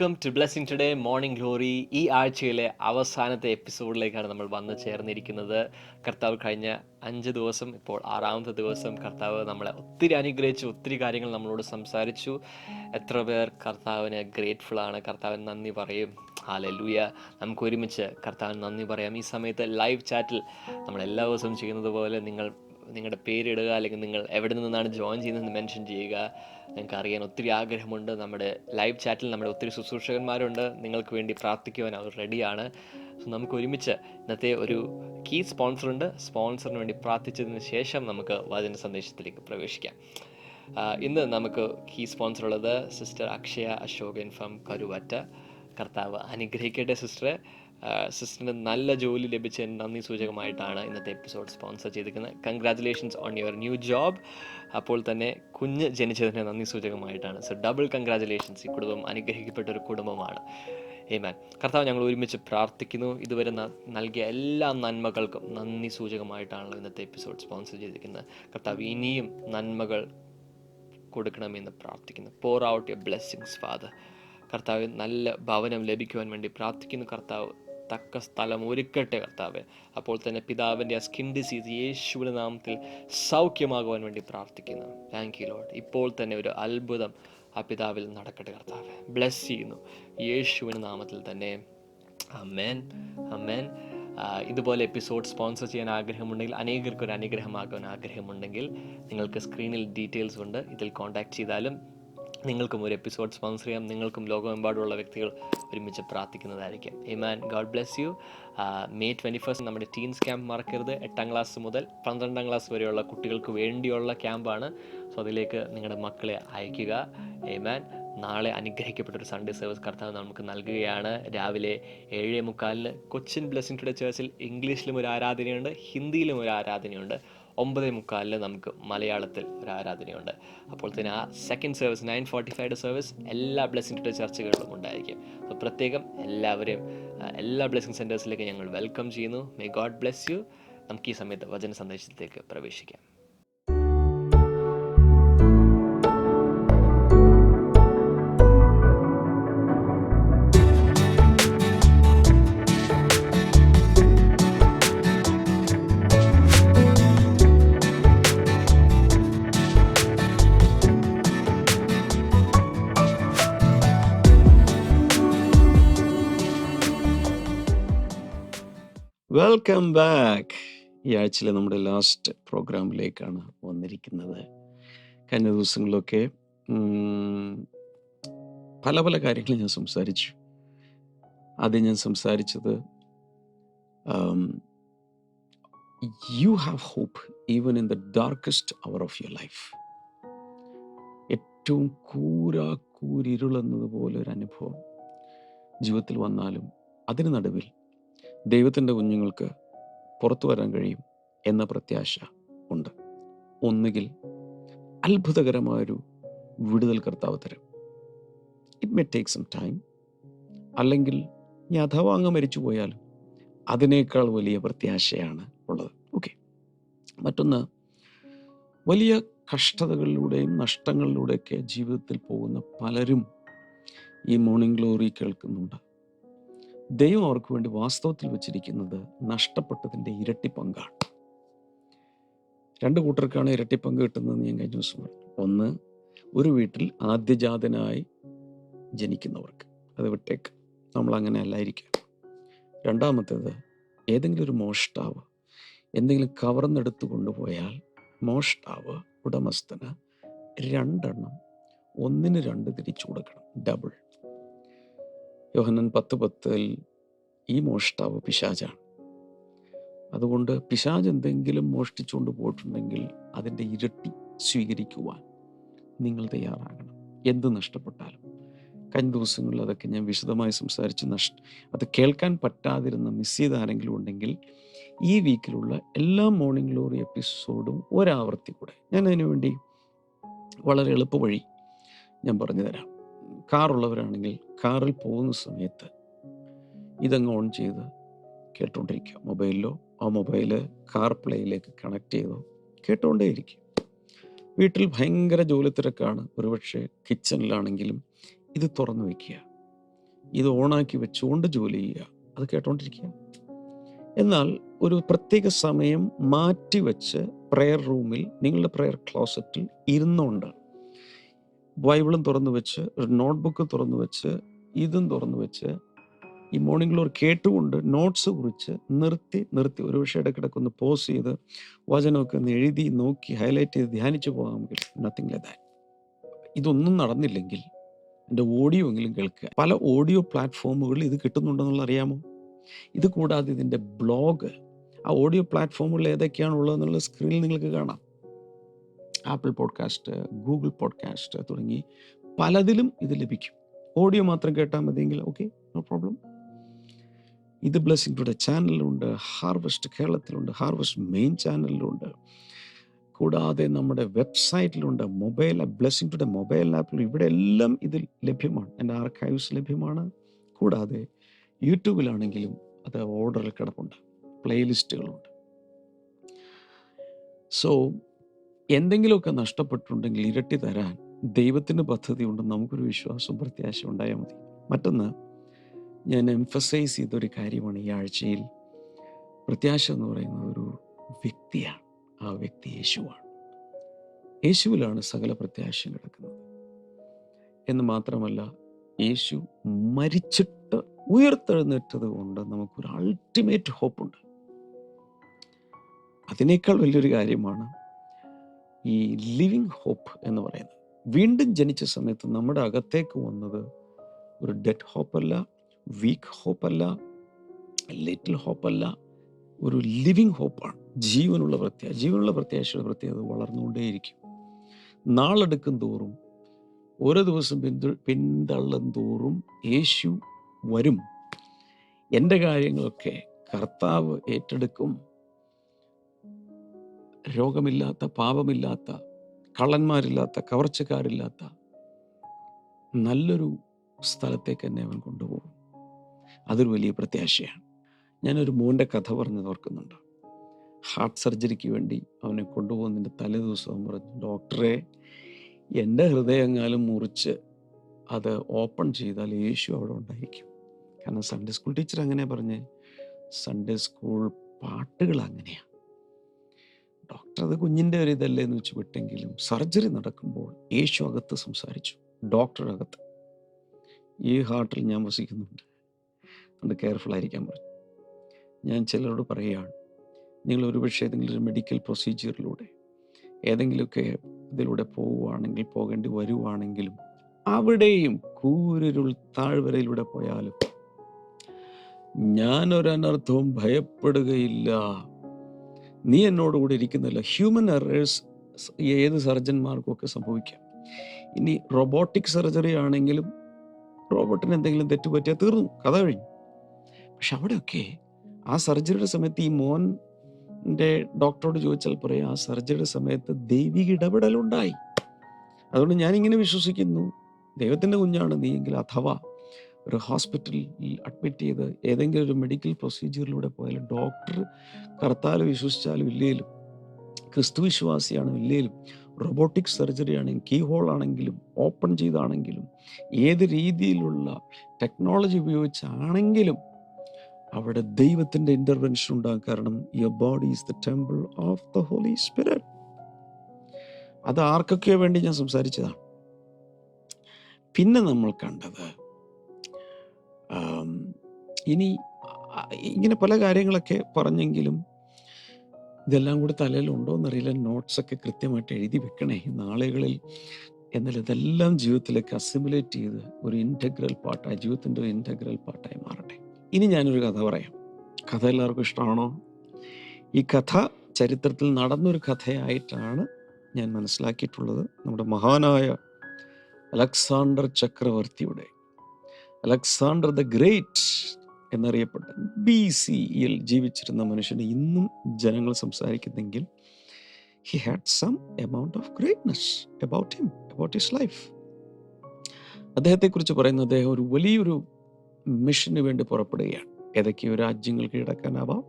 Welcome to blessing today morning glory ഈ ആഴ്ചയിലെ അവസാനത്തെ എപ്പിസോഡിലേക്കാണ് നമ്മൾ വന്നു ചേർന്നിരിക്കുന്നത്. കർത്താവ് കഴിഞ്ഞ അഞ്ച് ദിവസം ഇപ്പോൾ ആറാമത്തെ ദിവസം കർത്താവ് നമ്മളെ ഒത്തിരി അനുഗ്രഹിച്ചു ഒത്തിരി കാര്യങ്ങൾ നമ്മളോട് സംസാരിച്ചു. എത്ര പേർ കർത്താവിന് ആണ് കർത്താവിന് നന്ദി പറയും. ഹാലലൂയ നമുക്ക് ഒരുമിച്ച് കർത്താവിന് നന്ദി പറയാം. ഈ സമയത്ത് ലൈവ് ചാറ്റിൽ നമ്മൾ എല്ലാ ദിവസവും ചെയ്യുന്നത് പോലെ നിങ്ങൾ നിങ്ങളുടെ പേരിടുക അല്ലെങ്കിൽ നിങ്ങൾ എവിടെ നിന്നാണ് ജോയിൻ ചെയ്യുന്നതെന്ന് മെൻഷൻ ചെയ്യുക. നിങ്ങൾക്ക് അറിയാൻ ഒത്തിരി ആഗ്രഹമുണ്ട്. നമ്മുടെ ലൈവ് ചാറ്റിൽ നമ്മുടെ ഒത്തിരി ശുശ്രൂഷകന്മാരുണ്ട്. നിങ്ങൾക്ക് വേണ്ടി പ്രാർത്ഥിക്കുവാൻ അവർ റെഡിയാണ് സോ നമുക്ക് ഒരുമിച്ച് ഇന്നത്തെ ഒരു കീ സ്പോൺസറുണ്ട് സ്പോൺസറിന് വേണ്ടി പ്രാർത്ഥിച്ചതിന് ശേഷം നമുക്ക് വചന സന്ദേശത്തിലേക്ക് പ്രവേശിക്കാം. ഇന്ന് നമുക്ക് കീ സ്പോൺസർ ഉള്ളത് സിസ്റ്റർ അക്ഷയ അശോകൻ ഫ്രം കരുവറ്റ. കർത്താവ് അനുഗ്രഹിക്കട്ടെ സിസ്റ്ററെ സിസ്റ്ററിന് നല്ല ജോലി ലഭിച്ചതിന് നന്ദി സൂചകമായിട്ടാണ് ഇന്നത്തെ എപ്പിസോഡ് സ്പോൺസർ ചെയ്തിരിക്കുന്നത്. Congratulations on your new job അപ്പോൾ തന്നെ കുഞ്ഞ് ജനിച്ചതിന് നന്ദി സൂചകമായിട്ടാണ്. സോ ഡബിൾ കൺഗ്രാറ്റുലേഷൻസ് ഈ കുടുംബം അനുഗ്രഹിക്കപ്പെട്ട ഒരു കുടുംബമാണ്. ഏമാൻ കർത്താവ് ഞങ്ങൾ ഒരുമിച്ച് പ്രാർത്ഥിക്കുന്നു. ഇതുവരെ നൽകിയ എല്ലാ നന്മകൾക്കും നന്ദി സൂചകമായിട്ടാണല്ലോ ഇന്നത്തെ എപ്പിസോഡ് സ്പോൺസർ ചെയ്തിരിക്കുന്നത്. കർത്താവ് ഇനിയും നന്മകൾ കൊടുക്കണമെന്ന് പ്രാർത്ഥിക്കുന്നു. Pour out your blessings father കർത്താവ് നല്ല ഭവനം ലഭിക്കുവാൻ വേണ്ടി പ്രാർത്ഥിക്കുന്നു. കർത്താവ് തക്ക സ്ഥലം ഒരുക്കട്ടെ കർത്താവ്. അപ്പോൾ തന്നെ പിതാവിന്റെ ആ സ്കിൻ ഡിസീസ് യേശുവിന്റെ നാമത്തിൽ സൗഖ്യമാകുവാൻ വേണ്ടി പ്രാർത്ഥിക്കുന്നു. താങ്ക് യു ലോഡ് ഇപ്പോൾ തന്നെ ഒരു അത്ഭുതം ആ പിതാവിൽ നടക്കട്ടെ കർത്താവ്. ബ്ലെസ് ചെയ്യുന്നു. യേശുവിന്റെ നാമത്തിൽ തന്നെ. അമ്മേൻ അമ്മേൻ ഇതുപോലെ എപ്പിസോഡ് സ്പോൺസർ ചെയ്യാൻ ആഗ്രഹമുണ്ടെങ്കിൽ അനേകർക്ക് ഒരു അനുഗ്രഹമാകാൻ ആഗ്രഹമുണ്ടെങ്കിൽ നിങ്ങൾക്ക് സ്ക്രീനിൽ ഡീറ്റെയിൽസ് ഉണ്ട്. ഇതിൽ കോൺടാക്ട് ചെയ്താലും നിങ്ങൾക്കും ഒരു എപ്പിസോഡ് സ്പോൺസർ ചെയ്യാം. നിങ്ങൾക്കും ലോകമെമ്പാടുമുള്ള വ്യക്തികൾ ഒരുമിച്ച് പ്രാർത്ഥിക്കുന്നതായിരിക്കും. Man God bless you May twenty first നമ്മുടെ ടീൻസ് ക്യാമ്പ് മറക്കരുത്. എട്ടാം ക്ലാസ് മുതൽ പന്ത്രണ്ടാം ക്ലാസ് വരെയുള്ള കുട്ടികൾക്ക് വേണ്ടിയുള്ള ക്യാമ്പാണ് സോ അതിലേക്ക് നിങ്ങളുടെ മക്കളെ അയക്കുക. മാൻ നാളെ അനുഗ്രഹിക്കപ്പെട്ട ഒരു സൺഡേ സർവീസ് കർത്താവ് നമുക്ക് നൽകുകയാണ്. രാവിലെ ഏഴേ മുക്കാലിന് കൊച്ചിൻ ബ്ലെസ്സിംഗ് ടുഡേ ചേർച്ചിൽ ഇംഗ്ലീഷിലും ഒരു ആരാധനയുണ്ട് ഹിന്ദിയിലും ഒരു ആരാധനയുണ്ട്. ഒമ്പതേ മുക്കാലിന് നമുക്ക് മലയാളത്തിൽ ഒരു ആരാധനയുണ്ട്. അപ്പോൾ തന്നെ ആ second service nine forty five service എല്ലാ ബ്ലെസ്സിംഗ് ടുഡേ ചർച്ചകളിലും ഉണ്ടായിരിക്കും. അപ്പോൾ പ്രത്യേകം എല്ലാവരെയും എല്ലാ ബ്ലെസ്സിംഗ് സെന്റേഴ്സിലേക്ക് ഞങ്ങൾ വെൽക്കം ചെയ്യുന്നു. മേ ഗോഡ് ബ്ലെസ് യു നമുക്ക് ഈ സമയത്ത് വചന സന്ദേശത്തിലേക്ക് പ്രവേശിക്കാം. വെൽക്കം ബാക്ക് ഈ ആഴ്ചയിലെ നമ്മുടെ ലാസ്റ്റ് പ്രോഗ്രാമിലേക്കാണ് വന്നിരിക്കുന്നത്. കഴിഞ്ഞ ദിവസങ്ങളിലൊക്കെ പല പല കാര്യങ്ങൾ ഞാൻ സംസാരിച്ചു. ആദ്യം ഞാൻ സംസാരിച്ചത് you have hope even in the darkest hour of your life ഏറ്റവും കൂരാക്കൂരിരുളെന്നതുപോലെ ഒരു അനുഭവം. ജീവിതത്തിൽ വന്നാലും അതിന് നടുവിൽ ദൈവത്തിന്റെ കുഞ്ഞുങ്ങൾക്ക് പുറത്തു വരാൻ കഴിയും എന്ന പ്രത്യാശ ഉണ്ട്. ഒന്നുകിൽ അത്ഭുതകരമായൊരു വിടുതൽ കർത്താവ് തരും. It may take some time അല്ലെങ്കിൽ ഇനി അഥവാ അങ്ങ് മരിച്ചു പോയാലും അതിനേക്കാൾ വലിയ പ്രത്യാശയാണ് ഉള്ളത്. ഓക്കെ മറ്റൊന്ന് വലിയ കഷ്ടതകളിലൂടെയും നഷ്ടങ്ങളിലൂടെയൊക്കെ ജീവിതത്തിൽ പോകുന്ന പലരും ഈ മോർണിംഗ് ഗ്ലോറി കേൾക്കുന്നുണ്ട്. ദൈവം അവർക്ക് വേണ്ടി വാസ്തവത്തിൽ വെച്ചിരിക്കുന്നത് നഷ്ടപ്പെട്ടതിന്റെ ഇരട്ടി പങ്കാണ്. രണ്ട് കൂട്ടർക്കാണ് ഇരട്ടി പങ്ക് കിട്ടുന്നതെന്ന് ഞാൻ കഴിഞ്ഞ ദിവസം പറഞ്ഞു. ഒന്ന് ഒരു വീട്ടിൽ ആദ്യജാതനായി ജനിക്കുന്നവർക്ക് അത് വിട്ടേക്ക്. നമ്മൾ അങ്ങനെ അല്ലായിരിക്കും. രണ്ടാമത്തേത് ഏതെങ്കിലും ഒരു മോഷ്ടാവ് എന്തെങ്കിലും കവർന്നെടുത്ത് കൊണ്ടുപോയാൽ മോഷ്ടാവ് ഉടമസ്ഥന് രണ്ടെണ്ണം ഒന്നിന് രണ്ട് തിരിച്ചു കൊടുക്കണം. ഡബിൾ. യോഹന്നൻ പത്ത് പത്തിൽ ഈ മോഷ്ടാവ് പിശാചാണ്. അതുകൊണ്ട് പിശാജ് എന്തെങ്കിലും മോഷ്ടിച്ചുകൊണ്ട് പോയിട്ടുണ്ടെങ്കിൽ അതിന്റെ ഇരട്ടി സ്വീകരിക്കുവാൻ നിങ്ങൾ തയ്യാറാകണം. എന്ത് നഷ്ടപ്പെട്ടാലും. കഴിഞ്ഞ ദിവസങ്ങളിൽ അതൊക്കെ ഞാൻ വിശദമായി സംസാരിച്ച് നഷ്ട അത് കേൾക്കാൻ പറ്റാതിരുന്ന മിസ് ചെയ്ത ആരെങ്കിലും ഉണ്ടെങ്കിൽ ഈ വീക്കിലുള്ള എല്ലാ മോർണിംഗ് ഗ്ലോറി എപ്പിസോഡും ഒരാവർത്തി കൂടെ. ഞാൻ അതിനുവേണ്ടി വളരെ എളുപ്പ വഴി ഞാൻ പറഞ്ഞു തരാം. കാറുള്ളവരാണെങ്കിൽ കാറിൽ പോകുന്ന സമയത്ത് ഇതങ്ങ് ഓൺ ചെയ്ത് കേട്ടുകൊണ്ടിരിക്കുക മൊബൈലിലോ ആ മൊബൈൽ കാർ പ്ലേയിലേക്ക് കണക്ട് ചെയ്തോ കേട്ടുകൊണ്ടേയിരിക്കും വീട്ടിൽ ഭയങ്കര ജോലി തിരക്കാണ്. ഒരുപക്ഷെ കിച്ചണിലാണെങ്കിലും ഇത് തുറന്നു വയ്ക്കുക. ഇത് ഓണാക്കി വെച്ചുകൊണ്ട് ജോലി ചെയ്യുക. അത് കേട്ടോണ്ടിരിക്കുക. എന്നാൽ ഒരു പ്രത്യേക സമയം മാറ്റിവെച്ച് പ്രെയർ റൂമിൽ നിങ്ങളുടെ പ്രെയർ ക്ലോസറ്റിൽ ഇരുന്നുകൊണ്ട് ബൈബിളും തുറന്നു വെച്ച് ഒരു നോട്ട്ബുക്ക് തുറന്നു വെച്ച് ഇതും തുറന്നു വെച്ച് ഈ മോർണിംഗ് ഗ്ലോർ കേട്ടുകൊണ്ട് നോട്ട്സ് കുറിച്ച് നിർത്തി നിർത്തി ഒരു പക്ഷേ ഇടയ്ക്കിടയ്ക്ക് ഒന്ന് പോസ് ചെയ്ത് വചനമൊക്കെ ഒന്ന് എഴുതി നോക്കി ഹൈലൈറ്റ് ചെയ്ത് ധ്യാനിച്ചു പോകാമെങ്കിൽ നത്തിങ് ലൈക്ക് ദാറ്റ് ഇതൊന്നും നടന്നില്ലെങ്കിൽ എന്റെ ഓഡിയോ എങ്കിലും കേൾക്കുക. പല ഓഡിയോ പ്ലാറ്റ്ഫോമുകളിൽ ഇത് കിട്ടുന്നുണ്ടെന്നുള്ള അറിയാമോ? ഇത് കൂടാതെ ഇതിന്റെ ബ്ലോഗ് ആ ഓഡിയോ പ്ലാറ്റ്ഫോമുകളിൽ ഏതൊക്കെയാണുള്ളതെന്നുള്ള സ്ക്രീനിൽ നിങ്ങൾക്ക് കാണാം. ആപ്പിൾ പോഡ്കാസ്റ്റ് ഗൂഗിൾ പോഡ്കാസ്റ്റ് തുടങ്ങി പലതിലും ഇത് ലഭിക്കും. ഓഡിയോ മാത്രം കേട്ടാൽ മതിയെങ്കിൽ ഓക്കെ നോ പ്രോബ്ലം. ഇത് ബ്ലെസ്സിംഗ് ടുഡേ ചാനലിലുണ്ട് ഹാർവസ്റ്റ് കേരളത്തിലുണ്ട് ഹാർവസ്റ്റ് മെയിൻ ചാനലിലുണ്ട്. കൂടാതെ നമ്മുടെ വെബ്സൈറ്റിലുണ്ട് മൊബൈൽ ബ്ലെസ്സിംഗ് ടുഡേ മൊബൈൽ ആപ്പിൽ ഇവിടെ എല്ലാം ഇതിൽ ലഭ്യമാണ്. എന്റെ ആർക്കൈവ്സ് ലഭ്യമാണ്. കൂടാതെ യൂട്യൂബിലാണെങ്കിലും അത് ഓർഡറിൽ കിടപ്പുണ്ട് പ്ലേലിസ്റ്റുകളുണ്ട്. സോ എന്തെങ്കിലുമൊക്കെ നഷ്ടപ്പെട്ടിട്ടുണ്ടെങ്കിൽ ഇരട്ടി തരാൻ ദൈവത്തിന്റെ പദ്ധതി ഉണ്ടെന്ന് നമുക്കൊരു വിശ്വാസം പ്രത്യാശ ഉണ്ടായാൽ മതി. മറ്റൊന്ന് ഞാൻ എംഫസൈസ് ചെയ്തൊരു കാര്യമാണ് ഈ ആഴ്ചയിൽ. പ്രത്യാശ എന്ന് പറയുന്നത് ഒരു വ്യക്തിയാണ്. ആ വ്യക്തി യേശുവാണ്. യേശുവിലാണ് സകല പ്രത്യാശയും കിടക്കുന്നത്. എന്ന് മാത്രമല്ല യേശു മരിച്ചിട്ട് ഉയർത്തെഴുന്നേറ്റത് കൊണ്ട് നമുക്കൊരു അൾട്ടിമേറ്റ് ഹോപ്പുണ്ട് അതിനേക്കാൾ വലിയൊരു കാര്യമാണ് ഈ ലിവിങ് ഹോപ്പ് എന്ന് പറയുന്നത്. വീണ്ടും ജനിച്ച സമയത്ത് നമ്മുടെ അകത്തേക്ക് വന്നത് ഒരു ഡെഡ് ഹോപ്പല്ല വീക്ക് ഹോപ്പല്ല ലിറ്റിൽ ഹോപ്പല്ല ഒരു ലിവിങ് ഹോപ്പാണ് ജീവനുള്ള പ്രത്യാശ ജീവനുള്ള പ്രത്യാശയുടെ പ്രത്യേകത വളർന്നുകൊണ്ടേയിരിക്കും. നാളെടുക്കും തോറും ഓരോ ദിവസം പിന്തു പിന്തള്ളും തോറും യേശു വരും. എന്റെ കാര്യങ്ങളൊക്കെ കർത്താവ് ഏറ്റെടുക്കും. രോഗമില്ലാത്ത പാപമില്ലാത്ത കള്ളന്മാരില്ലാത്ത കവർച്ചക്കാരില്ലാത്ത നല്ലൊരു സ്ഥലത്തേക്ക് എന്നെ അവൻ കൊണ്ടുപോകും. അതൊരു വലിയ പ്രത്യാശയാണ്. ഞാനൊരു മോന്റെ കഥ പറഞ്ഞത് ഓർക്കുന്നുണ്ട്. ഹാർട്ട് സർജറിക്ക് വേണ്ടി അവനെ കൊണ്ടുപോകുന്നതിന്റെ തലേ ദിവസം അവൻ പറഞ്ഞു ഡോക്ടറെ എന്റെ ഹൃദയങ്ങാലും മുറിച്ച് അത് ഓപ്പൺ ചെയ്താൽ യേശു അവിടെ ഉണ്ടായിരിക്കും. കാരണം സൺഡേ സ്കൂൾ ടീച്ചർ അങ്ങനെ പറഞ്ഞ്. സൺഡേ സ്കൂൾ പാട്ടുകൾ അങ്ങനെയാണ് ഡോക്ടർ അത് കുഞ്ഞിന്റെ ഒരു ഇതല്ലേ എന്ന് വെച്ച് വിട്ടെങ്കിലും സർജറി നടക്കുമ്പോൾ യേശു അകത്ത് സംസാരിച്ചു ഡോക്ടർ അകത്ത്. ഈ ഹാർട്ടിൽ ഞാൻ വസിക്കുന്നുണ്ട്. അതുകൊണ്ട് കെയർഫുൾ ആയിരിക്കാൻ പറഞ്ഞു. ഞാൻ ചിലരോട് പറയുകയാണ് നിങ്ങൾ ഒരുപക്ഷെ ഏതെങ്കിലും ഒരു മെഡിക്കൽ പ്രൊസീജിയറിലൂടെ ഏതെങ്കിലുമൊക്കെ ഇതിലൂടെ പോവുകയാണെങ്കിൽ പോകേണ്ടി വരുവാണെങ്കിലും അവിടെയും കൂരിരുൾ താഴ്വരയിലൂടെ പോയാലും ഞാനൊരനർത്ഥവും ഭയപ്പെടുകയില്ല. നീ എന്നോട് കൂടെ ഇരിക്കുന്നില്ല. ഹ്യൂമൻ എറേഴ്സ് ഏത് സർജന്മാർക്കും ഒക്കെ സംഭവിക്കാം? ഇനി റോബോട്ടിക് സർജറി ആണെങ്കിലും റോബോട്ടിന് എന്തെങ്കിലും തെറ്റുപറ്റിയാൽ തീർന്നു. കഥ കഴിഞ്ഞു. പക്ഷെ അവിടെയൊക്കെ ആ സർജറിയുടെ സമയത്ത് ഈ മോന്റെ ഡോക്ടറോട് ചോദിച്ചാൽ പറയും ആ സർജറിയുടെ സമയത്ത് ദൈവിക ഇടപെടലുണ്ടായി. അതുകൊണ്ട് ഞാനിങ്ങനെ വിശ്വസിക്കുന്നു. ദൈവത്തിന്റെ കുഞ്ഞാണ് നീ എങ്കിൽ അഥവാ ഒരു ഹോസ്പിറ്റലിൽ അഡ്മിറ്റ് ചെയ്ത് ഏതെങ്കിലും ഒരു മെഡിക്കൽ പ്രൊസീജിയറിലൂടെ പോയാലും ഡോക്ടർ കർത്താലും വിശ്വസിച്ചാലും ഇല്ലേലും ക്രിസ്തു വിശ്വാസിയാണ് ഇല്ലേലും റോബോട്ടിക് സർജറി ആണെങ്കിലും കീ ഹോൾ ആണെങ്കിലും ഓപ്പൺ ചെയ്താണെങ്കിലും ഏത് രീതിയിലുള്ള ടെക്നോളജി ഉപയോഗിച്ചാണെങ്കിലും അവിടെ ദൈവത്തിന്റെ ഇന്റർവെൻഷൻ ഉണ്ടാകും. കാരണം your body is the temple of the Holy Spirit അത് ആർക്കൊക്കെയോ വേണ്ടി ഞാൻ സംസാരിച്ചതാണ്. പിന്നെ നമ്മൾ കണ്ടത് ഇനി ഇങ്ങനെ പല കാര്യങ്ങളൊക്കെ പറഞ്ഞെങ്കിലും ഇതെല്ലാം കൂടി തലയിലുണ്ടോ എന്നറിയില്ല. നോട്ട്സൊക്കെ കൃത്യമായിട്ട് എഴുതി വെക്കണേ. നാളുകളിൽ എന്നാൽ ഇതെല്ലാം ജീവിതത്തിലേക്ക് അസിമുലേറ്റ് ചെയ്ത് ഒരു ഇന്റഗ്രൽ പാട്ടായി ജീവിതത്തിന്റെ ഒരു ഇന്റഗ്രൽ പാർട്ടായി മാറട്ടെ. ഇനി ഞാനൊരു കഥ പറയാം. കഥ എല്ലാവർക്കും ഇഷ്ടമാണോ? ഈ കഥ ചരിത്രത്തിൽ നടന്നൊരു കഥയായിട്ടാണ് ഞാൻ മനസ്സിലാക്കിയിട്ടുള്ളത്. നമ്മുടെ മഹാനായ അലക്സാണ്ടർ ചക്രവർത്തിയുടെ അലക്സാണ്ടർ ദ ഗ്രേറ്റ് എന്നറിയപ്പെട്ട ബി സിയിൽ ജീവിച്ചിരുന്ന മനുഷ്യനെ ഇന്നും ജനങ്ങൾ സംസാരിക്കുന്നെങ്കിൽ he had some amount of greatness about him about his life അദ്ദേഹത്തെക്കുറിച്ച് പറയുന്നത് അദ്ദേഹം ഒരു വലിയൊരു മിഷന് വേണ്ടി പുറപ്പെടുകയാണ്. ഏതൊക്കെയോ രാജ്യങ്ങൾ കീഴടക്കാനാവാം.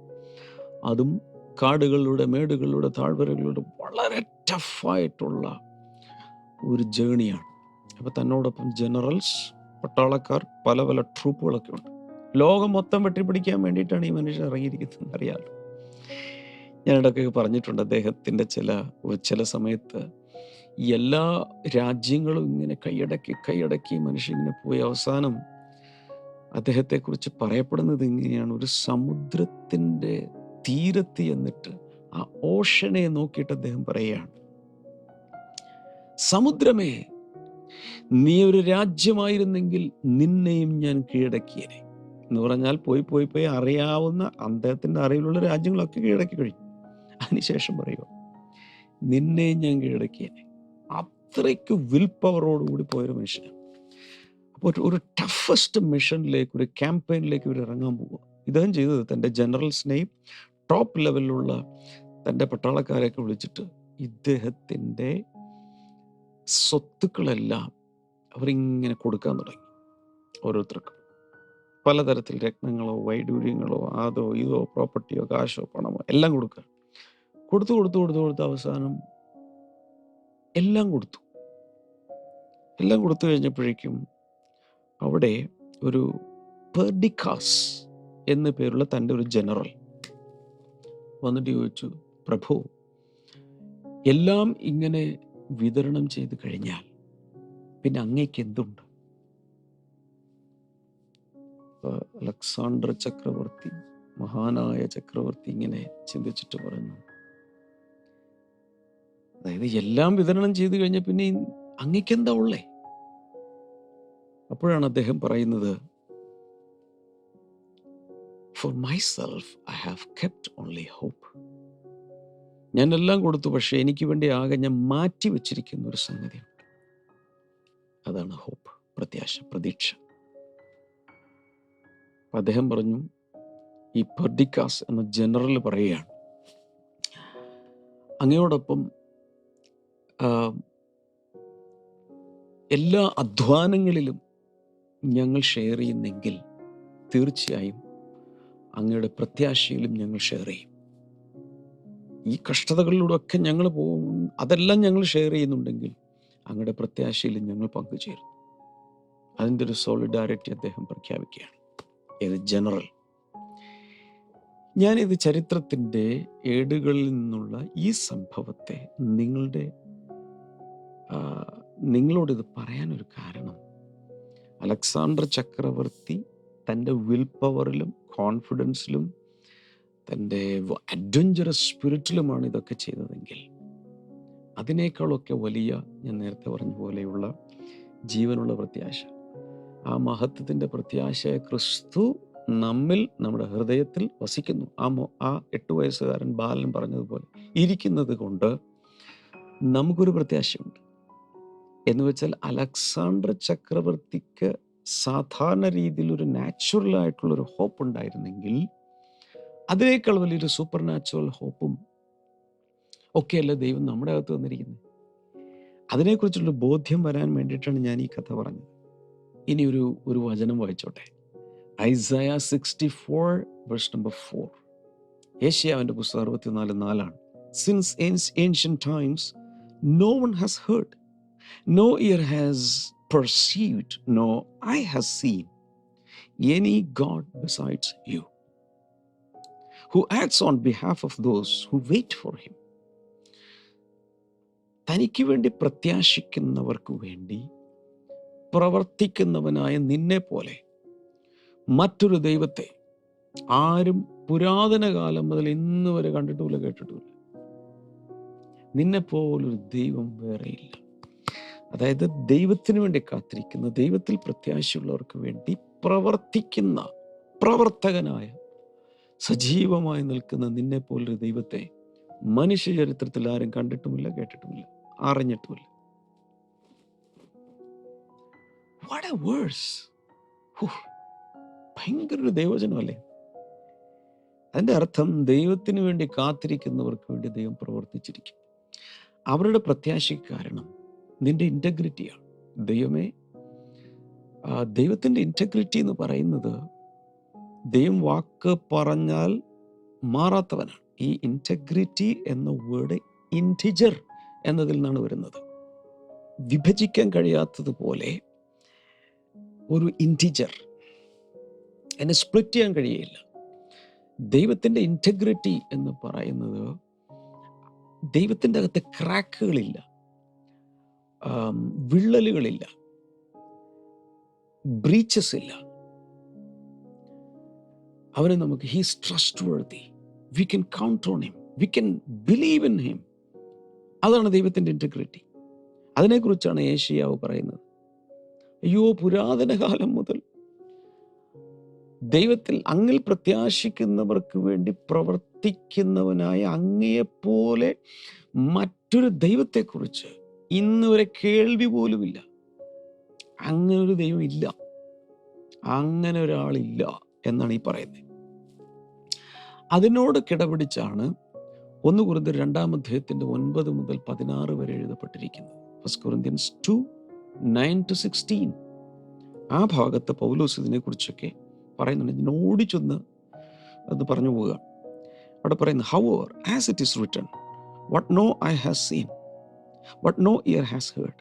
അതും കാടുകളിലൂടെ മേടുകളിലൂടെ താഴ്വരകളിലൂടെ വളരെ ടഫായിട്ടുള്ള ഒരു ജേണിയാണ് അപ്പോൾ തന്നോടൊപ്പം ജനറൽസ് പട്ടാളക്കാർ പല പല ട്രൂപ്പുകളൊക്കെ ഉണ്ട്. ലോകം മൊത്തം വെട്ടിപ്പിടിക്കാൻ വേണ്ടിയിട്ടാണ് ഈ മനുഷ്യൻ ഇറങ്ങിയിരിക്കുന്നത് അറിയാലോ. ഞാൻ ഇടയ്ക്കൊക്കെ പറഞ്ഞിട്ടുണ്ട് അദ്ദേഹത്തിന്റെ ചില ചില സമയത്ത് എല്ലാ രാജ്യങ്ങളും ഇങ്ങനെ കൈയടക്കി കൈയടക്കി മനുഷ്യൻ ഇങ്ങനെ പോയി. അവസാനം അദ്ദേഹത്തെക്കുറിച്ച് പറയപ്പെടുന്നത് ഇങ്ങനെയാണ്. ഒരു സമുദ്രത്തിന്റെ തീരത്ത് എന്നിട്ട് ആ ഓഷനെ നോക്കിയിട്ട് അദ്ദേഹം പറയുകയാണ്. സമുദ്രമേ നീ ഒരു രാജ്യമായിരുന്നെങ്കിൽ നിന്നെയും ഞാൻ കീഴടക്കിയേനെ. എന്ന് പറഞ്ഞാൽ പോയി പോയി പോയി അറിയാവുന്ന അദ്ദേഹത്തിന്റെ അറിവിലുള്ള രാജ്യങ്ങളൊക്കെ കീഴടക്കി കഴിഞ്ഞു. അതിനുശേഷം പറയുക നിന്നെയും ഞാൻ കീഴടക്കിയേനെ. അത്രയ്ക്ക് വിൽ പവറോടുകൂടി പോയൊരു മനുഷ്യനാണ്. അപ്പോൾ ഒരു ടഫസ്റ്റ് മിഷനിലേക്ക് ഒരു ക്യാമ്പയിനിലേക്ക് ഇവർ ഇറങ്ങാൻ പോവുക. ഇദ്ദേഹം ചെയ്തത് തന്റെ ജനറൽസിനെയും ടോപ്പ് ലെവലിലുള്ള തന്റെ പട്ടാളക്കാരെയൊക്കെ വിളിച്ചിട്ട് ഇദ്ദേഹത്തിന്റെ സ്വത്തുക്കളെല്ലാം അവരിങ്ങനെ കൊടുക്കാൻ തുടങ്ങി. ഓരോരുത്തർക്കും. പലതരത്തിൽ രത്നങ്ങളോ വൈഡൂര്യങ്ങളോ അതോ ഇതോ പ്രോപ്പർട്ടിയോ കാശോ പണമോ എല്ലാം കൊടുക്കുക. കൊടുത്തു കൊടുത്തു കൊടുത്തു കൊടുത്ത് അവസാനം എല്ലാം കൊടുത്തു. എല്ലാം കൊടുത്തു കഴിഞ്ഞപ്പോഴേക്കും അവിടെ ഒരു പെർഡിക്കാസ് എന്ന പേരുള്ള തന്റെ ഒരു ജനറൽ വന്നിട്ട് ചോദിച്ചു പ്രഭു എല്ലാം ഇങ്ങനെ വിതരണം ചെയ്ത് കഴിഞ്ഞാൽ പിന്നെ അങ്ങേക്ക് എന്തുണ്ട്? അലക്സാണ്ടർ ചക്രവർത്തി മഹാനായ ചക്രവർത്തി ഇങ്ങനെ ചിന്തിച്ചിട്ട് പറഞ്ഞു അതായത് എല്ലാം വിതരണം ചെയ്തു കഴിഞ്ഞ പിന്നെ അങ്ങേക്ക് എന്താ ഉള്ളേ? അപ്പോഴാണ് അദ്ദേഹം പറയുന്നത് for myself I have kept only hope ഞാൻ എല്ലാം കൊടുത്തു പക്ഷേ എനിക്ക് വേണ്ടി ആകെ ഞാൻ മാറ്റി വച്ചിരിക്കുന്ന ഒരു സംഗതിയുണ്ട്. അതാണ് ഹോപ്പ് പ്രത്യാശ പ്രതീക്ഷ. അദ്ദേഹം പറഞ്ഞു ഈ പെർഡിക്കാസ് എന്ന ജനറൽ പറയുകയാണ്. അങ്ങയോടൊപ്പം എല്ലാ അധ്വാനങ്ങളിലും ഞങ്ങൾ ഷെയർ ചെയ്യുന്നെങ്കിൽ തീർച്ചയായും അങ്ങയുടെ പ്രത്യാശയിലും ഞങ്ങൾ ഷെയർ ചെയ്യും. ഈ കഷ്ടതകളിലൂടെ ഒക്കെ ഞങ്ങൾ പോകും. അതെല്ലാം ഞങ്ങൾ ഷെയർ ചെയ്യുന്നുണ്ടെങ്കിൽ അങ്ങയുടെ പ്രത്യാശയിൽ ഞങ്ങൾ പങ്കുചേരും. അതിന്റെ ഒരു സോളിഡാരിറ്റി അദ്ദേഹം പ്രഖ്യാപിക്കുകയാണ്. ഏത് ജനറൽ ഞാനിത് ചരിത്രത്തിന്റെ ഏടുകളിൽ നിന്നുള്ള ഈ സംഭവത്തെ നിങ്ങളുടെ നിങ്ങളോട് ഇത് പറയാനൊരു കാരണം. അലക്സാണ്ടർ ചക്രവർത്തി തന്റെ വിൽ പവറിലും കോൺഫിഡൻസിലും തന്റെ അഡ്വഞ്ചറസ് സ്പിരിറ്റിലുമാണ് ഇതൊക്കെ ചെയ്തതെങ്കിൽ അതിനേക്കാളൊക്കെ വലിയ ഞാൻ നേരത്തെ പറഞ്ഞ പോലെയുള്ള ജീവനുള്ള പ്രത്യാശ. ആ മഹത്വത്തിന്റെ പ്രത്യാശയെ ക്രിസ്തു നമ്മിൽ നമ്മുടെ ഹൃദയത്തിൽ വസിക്കുന്നു. ആ ആ എട്ട് വയസ്സുകാരൻ ബാലൻ പറഞ്ഞതുപോലെ ഇരിക്കുന്നത് കൊണ്ട് നമുക്കൊരു പ്രത്യാശയുണ്ട്. എന്ന് വെച്ചാൽ അലക്സാണ്ടർ ചക്രവർത്തിക്ക് സാധാരണ രീതിയിൽ ഒരു നാച്ചുറൽ ആയിട്ടുള്ള ഒരു ഹോപ്പ് ഉണ്ടായിരുന്നെങ്കിൽ അതിനേക്കാൾ വലിയൊരു സൂപ്പർ നാച്ചുറൽ ഹോപ്പും ഒക്കെയല്ല ദൈവം നമ്മുടെ അകത്ത് വന്നിരിക്കുന്നത് അതിനെക്കുറിച്ചുള്ള ബോധ്യം വരാൻ വേണ്ടിയിട്ടാണ് ഞാൻ ഈ കഥ പറഞ്ഞത്. ഇനി ഒരു ഒരു വചനം വായിച്ചോട്ടെ. Isaiah sixty four verse number four ഏഷ്യാവിന്റെ പുസ്തകം അറുപത്തിനാല് നാലാണ്. Since ancient times no one has heard no ear has perceived no eye has seen any God besides you who acts on behalf of those who wait for him. തനിക്ക് വേണ്ടി പ്രത്യാശിക്കുന്നവർക്ക് വേണ്ടി പ്രവർത്തിക്കുന്നവനായ നിന്നെ പോലെ മറ്റൊരു ദൈവത്തെ ആരും പുരാതന കാലം മുതൽ ഇന്ന് വരെ കണ്ടിട്ടുമില്ല കേട്ടിട്ടുമില്ല നിന്നെ പോലൊരു ദൈവം വേറെയില്ല അതായത് ദൈവത്തിന് വേണ്ടി കാത്തിരിക്കുന്ന ദൈവത്തിൽ പ്രത്യാശയുള്ളവർക്ക് വേണ്ടി പ്രവർത്തിക്കുന്ന പ്രവർത്തകനായ സജീവമായി നിൽക്കുന്ന നിന്നെ പോലൊരു ദൈവത്തെ മനുഷ്യ ചരിത്രത്തിൽ ആരും കണ്ടിട്ടുമില്ല കേട്ടിട്ടുമില്ല അറിഞ്ഞിട്ടുമില്ല. What a. ഭയങ്കര ഒരു ദൈവജനമല്ലേ? അതിന്റെ അർത്ഥം ദൈവത്തിന് വേണ്ടി കാത്തിരിക്കുന്നവർക്ക് വേണ്ടി ദൈവം പ്രവർത്തിച്ചിരിക്കും. അവരുടെ പ്രത്യാശയ്ക്ക് കാരണം നിന്റെ ഇന്റഗ്രിറ്റിയാണ് ദൈവമേ ആ, ദൈവത്തിന്റെ ഇന്റഗ്രിറ്റി എന്ന് പറയുന്നത് ദൈവം വാക്ക് പറഞ്ഞാൽ മാറാത്തവനാണ്. ഈ ഇന്റഗ്രിറ്റി എന്ന വേർഡ് ഇന്റിജർ എന്നതിൽ നിന്നാണ് വരുന്നത്. വിഭജിക്കാൻ കഴിയാത്തതുപോലെ ഒരു ഇന്റിജർ എന്നെ സ്പ്ലിറ്റ് ചെയ്യാൻ കഴിയില്ല ദൈവത്തിന്റെ ഇന്റഗ്രിറ്റി എന്ന് പറയുന്നത് ദൈവത്തിന്റെ അകത്ത് ക്രാക്കുകളില്ല. വിള്ളലുകളില്ല. ബ്രീച്ചസ് ഇല്ല. അവനെ നമുക്ക് he's trustworthy we can count on him we can believe in him അതാണ് ദൈവത്തിന്റെ ഇന്റഗ്രിറ്റി അതിനെക്കുറിച്ചാണ് ഏഷ്യാവ് പറയുന്നത്. അയ്യോ പുരാതന കാലം മുതൽ ദൈവത്തിൽ അങ്ങിൽ പ്രത്യാശിക്കുന്നവർക്ക് വേണ്ടി പ്രവർത്തിക്കുന്നവനായ അങ്ങയെപ്പോലെ മറ്റൊരു ദൈവത്തെക്കുറിച്ച് ഇന്ന് വരെ കേൾവി പോലുമില്ല. അങ്ങനൊരു ഒരു ദൈവം ഇല്ല. അങ്ങനെ ഒരാളില്ല. എന്നാണ് ഈ പറയുന്നത്. അതിനോട് കിടപിടിച്ചാണ് ഒന്ന് കുറുന്ത് രണ്ടാം അധ്യായത്തിന്റെ ഒൻപത് മുതൽ പതിനാറ് വരെ എഴുതപ്പെട്ടിരിക്കുന്നത്. First Corinthians two nine to sixteen ആ ഭാഗത്ത് പൗലോസ് ഇതിനെ കുറിച്ചൊക്കെ പറയുന്നുണ്ട്. ഇതിനെ ഓടിച്ചൊന്ന് അത് പറഞ്ഞു പോവുക. അവിടെ പറയുന്നു however as it is written what no eye has seen what no ear has heard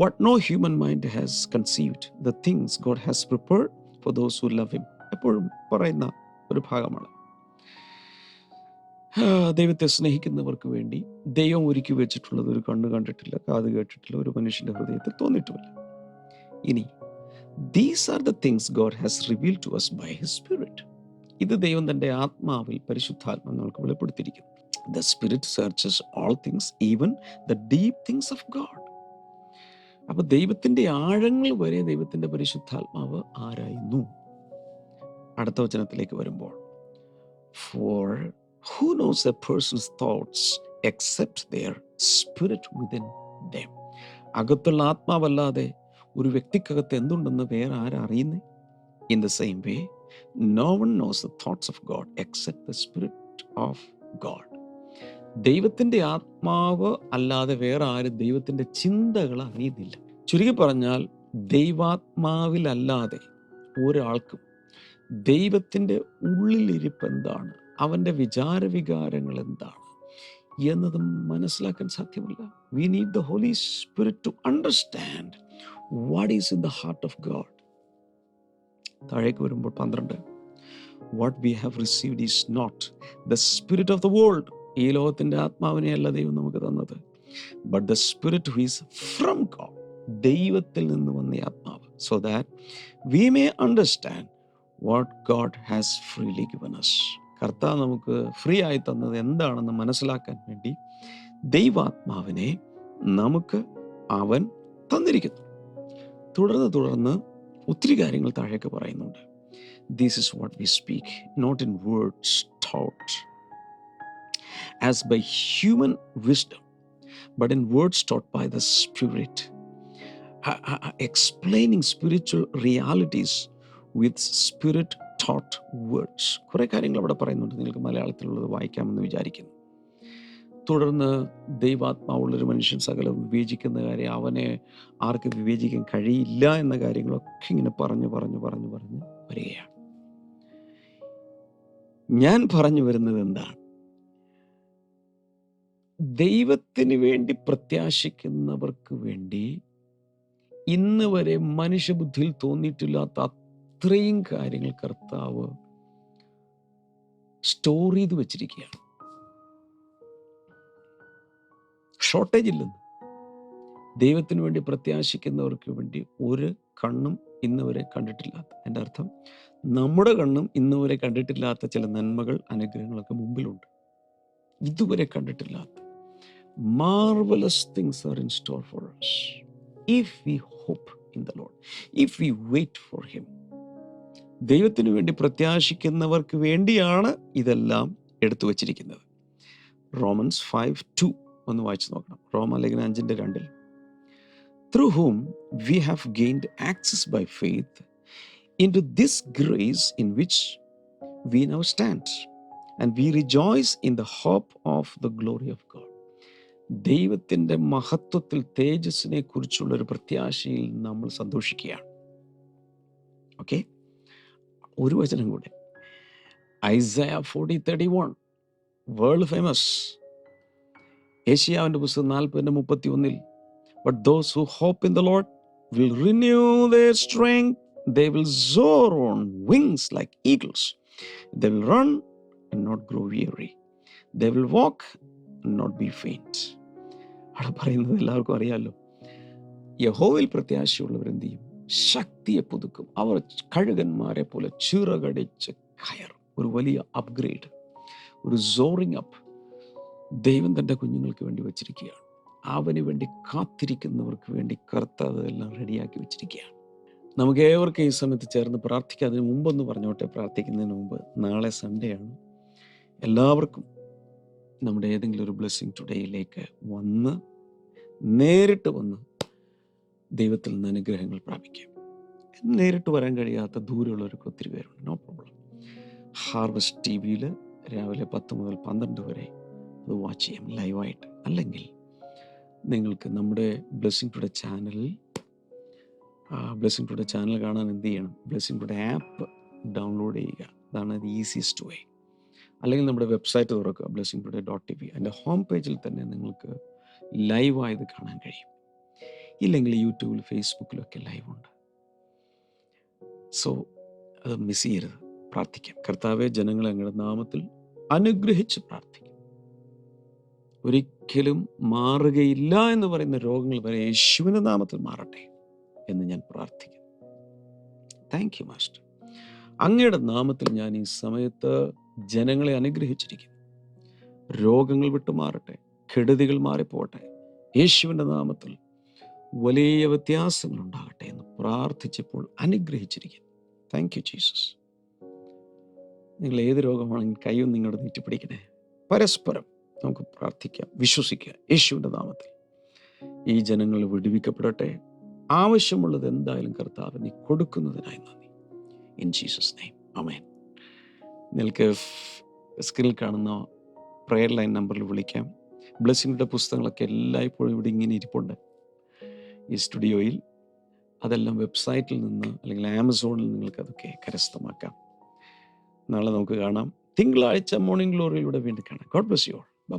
what no human mind has conceived the things God has prepared for those who love him എപ്പോഴും പറയുന്ന ഒരു ഭാഗമാണ്. ദൈവത്തെ സ്നേഹിക്കുന്നവർക്ക് വേണ്ടി ദൈവം ഒരുക്കി വെച്ചിട്ടുള്ളത് ഒരു കണ്ണ് കണ്ടിട്ടില്ല കാത് കേട്ടിട്ടില്ല ഒരു മനുഷ്യന്റെ ഹൃദയത്തിൽ തോന്നിയിട്ടുമില്ല. ഇനി these are the things God has reveal to us by his spirit ഇത് ദൈവം തന്റെ ആത്മാവിൽ പരിശുദ്ധാത്മ നമുക്ക് വെളിപ്പെടുത്തിയിരിക്കുന്നു. The spirit searches all things even the deep things of God അപ്പൊ ദൈവത്തിന്റെ ആഴങ്ങൾ വരെ ദൈവത്തിന്റെ പരിശുദ്ധാത്മാവ് ആരായുന്നു? അടുത്ത വചനത്തിലേക്ക് വരുമ്പോൾ for who knows a person's thoughts except their spirit within them അകത്തുള്ള ആത്മാവല്ലാതെ ഒരു വ്യക്തിക്കകത്ത് എന്തുണ്ടെന്ന് വേറെ ആരാ അറിയുന്നേ? In the same way no one knows the thoughts of God except the spirit of God ദൈവത്തിന്റെ ആത്മാവ് അല്ലാതെ വേറെ ആരും ദൈവത്തിന്റെ ചിന്തകൾ അറിയുന്നില്ല. ചുരുക്കി പറഞ്ഞാൽ ദൈവാത്മാവിലല്ലാതെ ഒരാൾക്കും ദൈവത്തിന്റെ ഉള്ളിലിരിപ്പ് എന്താണ്? അവന്റെ വിചാരവികാരങ്ങൾ എന്താണ്? എന്നത് മനസ്സിലാക്കാൻ സാധ്യമല്ല. We need the Holy Spirit to understand what is in the heart of God താഴേക്ക് വരുമ്പോൾ പന്ത്രണ്ട്. What we have received is not the spirit of the world ഈ ലോകത്തിന്റെ ആത്മാവിനെയല്ല ദൈവം നമുക്ക് തന്നത്. But the spirit who is from God ദൈവത്തിൽ നിന്ന് വന്ന ആത്മാവ്. So that we may understand what God has freely given us കർത്താവ് നമുക്ക് ഫ്രീ ആയി തന്നത് എന്താണെന്ന് മനസ്സിലാക്കാൻ വേണ്ടി ദൈവാത്മാവിനെ നമുക്ക് അവൻ തന്നിരിക്കുന്നു. തുടർന്ന് തുടർന്ന് ഒത്തിരി കാര്യങ്ങൾ താഴേക്ക് പറയുന്നുണ്ട്. This is what we speak not in words taught by human wisdom, but in words taught by the Spirit. Spirit explaining spiritual realities with spirit taught words കുറേ കാര്യങ്ങൾ അവിടെ പറയുന്നുണ്ട്. നിങ്ങൾക്ക് മലയാളത്തിലുള്ളത് വായിക്കാമെന്ന് വിചാരിക്കുന്നു. തുടർന്ന് ദൈവാത്മാവുള്ളൊരു മനുഷ്യൻ സകലം വിവേചിക്കുന്ന കാര്യം അവനെ ആർക്ക് വിവേചിക്കാൻ കഴിയില്ല എന്ന കാര്യങ്ങളൊക്കെ ഇങ്ങനെ പറഞ്ഞു പറഞ്ഞു പറഞ്ഞു പറഞ്ഞു വരികയാണ്. ഞാൻ പറഞ്ഞു വരുന്നത് എന്താണ്? ദൈവത്തിന് വേണ്ടി പ്രത്യാശിക്കുന്നവർക്ക് വേണ്ടി ഇന്ന് വരെ മനുഷ്യബുദ്ധിയിൽ തോന്നിയിട്ടില്ലാത്ത അത്രയും കാര്യങ്ങൾ കർത്താവ് സ്റ്റോർ ചെയ്ത് വെച്ചിരിക്കുകയാണ്. ഷോർട്ടേജ് ഇല്ലെന്ന്. ദൈവത്തിന് വേണ്ടി പ്രത്യാശിക്കുന്നവർക്ക് വേണ്ടി ഒരു കണ്ണും ഇന്ന് വരെ കണ്ടിട്ടില്ലാത്ത എന്റെ അർത്ഥം നമ്മുടെ കണ്ണും ഇന്ന് വരെ കണ്ടിട്ടില്ലാത്ത ചില നന്മകൾ അനുഗ്രഹങ്ങളൊക്കെ മുമ്പിലുണ്ട്. ഇതുവരെ കണ്ടിട്ടില്ലാത്ത marvellous things are in store for us. If we hope in the Lord, if we wait for Him. ദൈവത്തിന് വേണ്ടി പ്രത്യാശിക്കുന്നവർക്ക് വേണ്ടിയാണ് ഇതെല്ലാം എടുത്തു വച്ചിരിക്കുന്നത്. റോമൻസ് ഫൈവ് ടു ഒന്ന് വായിച്ചു നോക്കണം. റോമ ലേഖന അഞ്ചിന്റെ രണ്ടിൽ. Through whom we have gained access by faith into this grace in which we now stand and we rejoice in the hope of the glory of God ദൈവത്തിന്റെ മഹത്വത്തിൽ തേജസ്സിനെ കുറിച്ചുള്ള ഒരു പ്രത്യാശയിൽ നമ്മൾ സന്തോഷിക്കുകയാണ് ഓക്കെ ഒരു വചനം കൂടെ Isaiah forty thirty one world famous ഏഷ്യാവിന്റെ പുസ്തകം നാൽപ്പതിന്റെ മുപ്പത്തി ഒന്നിൽ but those who hope in the Lord will renew their strength. They will soar on wings like eagles. They will run not not grow weary. They will walk be faint. അവിടെ പറയുന്നത് എല്ലാവർക്കും അറിയാമല്ലോ യഹോവിൽ പ്രത്യാശയുള്ളവർ എന്ത് ചെയ്യും? ശക്തിയെ പുതുക്കും. അവർ കഴുകന്മാരെ പോലെ ചിറകടിച്ച് കയറും. ഒരു വലിയ അപ്ഗ്രേഡ് ഒരു സോറിങ് അപ്പ് ദൈവം തന്റെ കുഞ്ഞുങ്ങൾക്ക് വേണ്ടി വെച്ചിരിക്കുകയാണ്. അവന് വേണ്ടി കാത്തിരിക്കുന്നവർക്ക് വേണ്ടി കർത്താവ് എല്ലാം റെഡിയാക്കി വെച്ചിരിക്കുകയാണ്. നമുക്ക് ഏവർക്കും ഈ സമയത്ത് ചേർന്ന് പ്രാർത്ഥിക്കാം. അതിന് മുമ്പൊന്ന് പറഞ്ഞോട്ടെ. പ്രാർത്ഥിക്കുന്നതിന് മുമ്പ് നാളെ സൺഡേ ആണ്. എല്ലാവർക്കും നമ്മുടെ ഏതെങ്കിലും ഒരു ബ്ലെസ്സിങ് ടുഡേയിലേക്ക് വന്ന് നേരിട്ട് വന്ന് ദൈവത്തിൽ നിന്ന് അനുഗ്രഹങ്ങൾ പ്രാപിക്കാം. നേരിട്ട് വരാൻ കഴിയാത്ത ദൂരമുള്ളവർക്ക് ഒത്തിരി പേരുണ്ട്. നോ പ്രോബ്ലം ഹാർവസ്റ്റ് ടി വിയിൽ രാവിലെ പത്ത് മുതൽ പന്ത്രണ്ട് വരെ അത് വാച്ച് ചെയ്യാം ലൈവായിട്ട് അല്ലെങ്കിൽ നിങ്ങൾക്ക് നമ്മുടെ ബ്ലെസ്സിങ് ടുഡേ ചാനലിൽ ബ്ലെസ്സിങ് ടുഡേ ചാനൽ കാണാൻ എന്ത് ചെയ്യണം? ബ്ലെസ്സിങ് ടുഡേ ആപ്പ് ഡൗൺലോഡ് ചെയ്യുക. അതാണ് അത് ഈസിയസ്റ്റ് വേ അല്ലെങ്കിൽ നമ്മുടെ വെബ്സൈറ്റ് തുറക്കുക blessing today dot T V അതിന്റെ ഹോം പേജിൽ തന്നെ നിങ്ങൾക്ക് ലൈവായത് കാണാൻ കഴിയും. ഇല്ലെങ്കിൽ യൂട്യൂബിൽ ഫേസ്ബുക്കിലൊക്കെ ലൈവുണ്ട് സോ അത് മിസ് ചെയ്യരുത്. പ്രാർത്ഥിക്കാം. കർത്താവെ ജനങ്ങളെ അങ്ങയുടെ നാമത്തിൽ അനുഗ്രഹിച്ച് പ്രാർത്ഥിക്കും. ഒരിക്കലും മാറുകയില്ല എന്ന് പറയുന്ന രോഗങ്ങൾ വരെ യേശുവിന്റെ നാമത്തിൽ മാറട്ടെ എന്ന് ഞാൻ പ്രാർത്ഥിക്കുന്നു. താങ്ക് യു മാസ്റ്റർ അങ്ങയുടെ നാമത്തിൽ ഞാൻ ഈ സമയത്ത് ജനങ്ങളെ അനുഗ്രഹിച്ചിരിക്കുന്നു. രോഗങ്ങൾ വിട്ടുമാറട്ടെ കെടുതികൾ മാറിപ്പോട്ടെ യേശുവിന്റെ നാമത്തിൽ വലിയ വ്യത്യാസങ്ങൾ ഉണ്ടാകട്ടെ എന്ന് പ്രാർത്ഥിച്ചപ്പോൾ അനുഗ്രഹിച്ചിരിക്കുന്നു. താങ്ക് യു ജീസസ് നിങ്ങൾ ഏത് രോഗമാണെങ്കിൽ കൈയും നിങ്ങളുടെ പിടിക്കണേ. പരസ്പരം നമുക്ക് പ്രാർത്ഥിക്കാം വിശ്വസിക്കുക യേശുവിന്റെ നാമത്തിൽ ഈ ജനങ്ങൾ വിടുവിക്കപ്പെടട്ടെ. ആവശ്യമുള്ളത് എന്തായാലും കർത്താവ് നീ കൊടുക്കുന്നതിനായി നന്ദി. ഇൻ ജീസസ് നെയ്മ് അമേൻ നിങ്ങൾക്ക് സ്ക്രീനിൽ കാണുന്ന പ്രെയർ ലൈൻ നമ്പറിൽ വിളിക്കാം. ബ്ലെസ്സിങ്ങിന്റെ പുസ്തകങ്ങളൊക്കെ എല്ലായ്പ്പോഴും ഇവിടെ ഇങ്ങനെ ഇരിപ്പുണ്ട്. ഈ സ്റ്റുഡിയോയിൽ അതെല്ലാം വെബ്സൈറ്റിൽ നിന്ന് അല്ലെങ്കിൽ ആമസോണിൽ നിങ്ങൾക്ക് അതൊക്കെ കരസ്ഥമാക്കാം. നാളെ നമുക്ക് കാണാം. തിങ്കളാഴ്ച മോർണിംഗ് ഗ്ലോറിയിലൂടെ വീണ്ടും കാണാം. God bless you all bye